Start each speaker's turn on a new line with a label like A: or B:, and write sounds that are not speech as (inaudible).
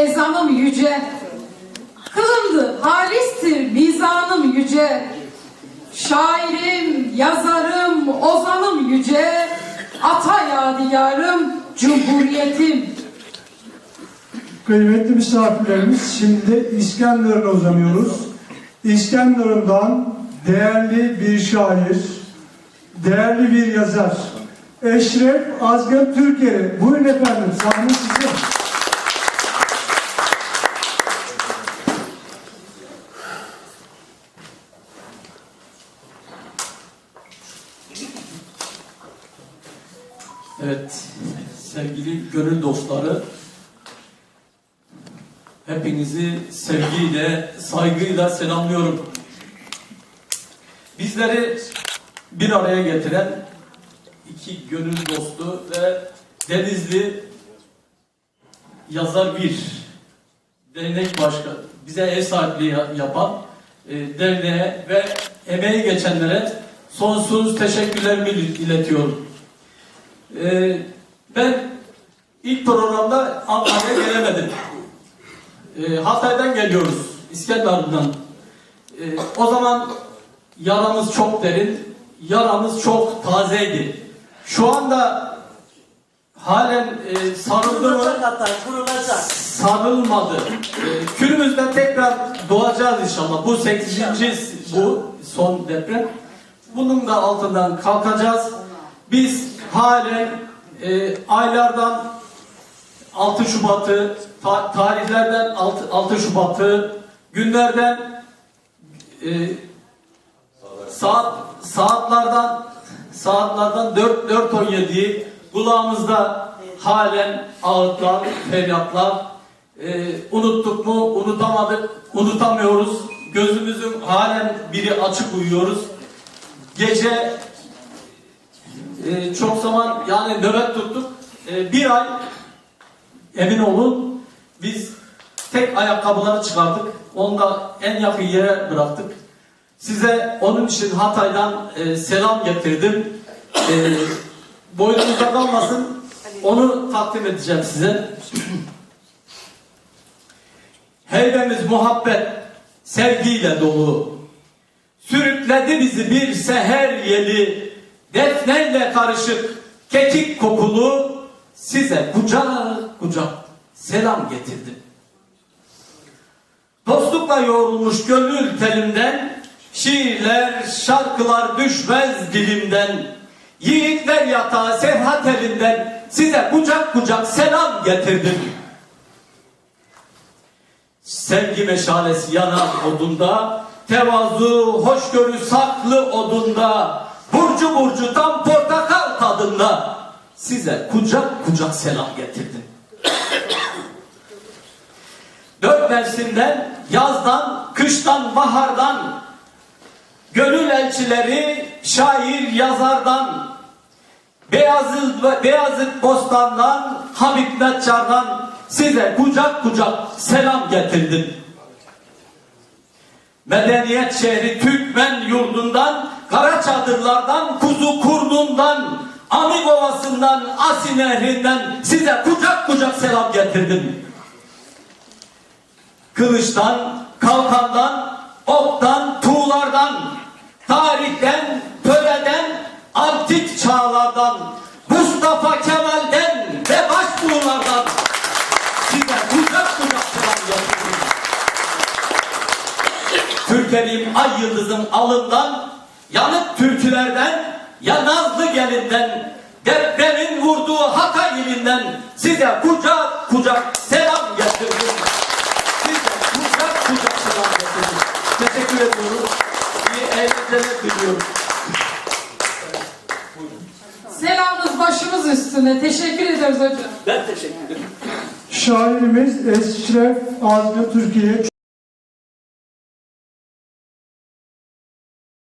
A: ezanım yüce. Kılındı halistir mizanım yüce. Şairim, yazarım, ozanım yüce. Ata yadigarım, cumhuriyetim.
B: Kıymetli misafirlerimiz şimdi İskenderun'a uzanıyoruz. İskenderun'dan değerli bir şair, değerli bir yazar. Eşref Azgın Türkeri. Buyurun efendim sahne sizin.
C: Evet, sevgili gönül dostları, hepinizi sevgiyle, saygıyla selamlıyorum. Bizleri bir araya getiren iki gönül dostu ve Denizli yazar bir dernek başkanı, bize ev sahipliği yapan e, derneğe ve emeği geçenlere sonsuz teşekkürlerimi iletiyorum. Ee, ben ilk programda Antalya'ya gelemedim. Ee, Hatay'dan geliyoruz, İskenderun'dan. Ee, o zaman yaramız çok derin, yaramız çok tazeydi. Şu anda halen e, sarıldı mı? Sarılmadı. Ee, Külümüzden tekrar doğacağız inşallah. Bu 8. bu son deprem. Bunun da altından kalkacağız. Biz halen e, aylardan 6 Şubat'ı, ta- tarihlerden 6, 6 Şubat'ı, günlerden e, saat saatlerden saatlerden 4 4.17'yi kulağımızda halen ağıtlar, feryatlar e, unuttuk mu unutamadık, unutamıyoruz. Gözümüzün halen biri açık uyuyoruz. Gece e, çok zaman yani nöbet tuttuk. E, bir ay emin olun biz tek ayakkabıları çıkardık. Onu da en yakın yere bıraktık. Size onun için Hatay'dan e, selam getirdim. E, boynunuzda kalmasın. Onu takdim edeceğim size. (clears throat) Heybemiz muhabbet, sevgiyle dolu. Sürükledi bizi bir seher yeli, defneyle karışık, kekik kokulu, size kucak kucak selam getirdim. Dostlukla yoğrulmuş gönül telimden, şiirler, şarkılar düşmez dilimden, yiğitler yatağı serhat elinden, size kucak kucak selam getirdim. Sevgi meşalesi yanan odunda, tevazu, hoşgörü saklı odunda, burcu burcu tam portakal tadında size kucak kucak selam getirdim. Dört mevsimden, yazdan, kıştan, bahardan, gönül elçileri, şair, yazardan, Beyazıt, Beyazıt Bostan'dan, Habib Neccar'dan size kucak kucak selam getirdim. Medeniyet şehri Türkmen yurdundan, kara çadırlardan, kuzu kurdundan, Amik Ovası'ndan, Asi Nehri'nden size kucak kucak selam getirdim. Kılıçtan, kalkandan, oktan, tuğlardan, tarihten, töreden, antik çağlardan, Mustafa Kemal'den ve başbuğlardan size kucak kucak selam getirdim. Türkerim ay yıldızım alından, yanık türkülerden, ya nazlı gelinden, depremin vurduğu Hatay ilinden size kucak kucak selam getirdim. Size kucak kucak selam getirdim. Teşekkür ediyorum. İyi eğlenceler diliyorum.
A: Selamınız başımız üstüne. Teşekkür ediyoruz hocam.
C: Ben teşekkür ederim.
B: Şairimiz Eşref Azgın Türkiye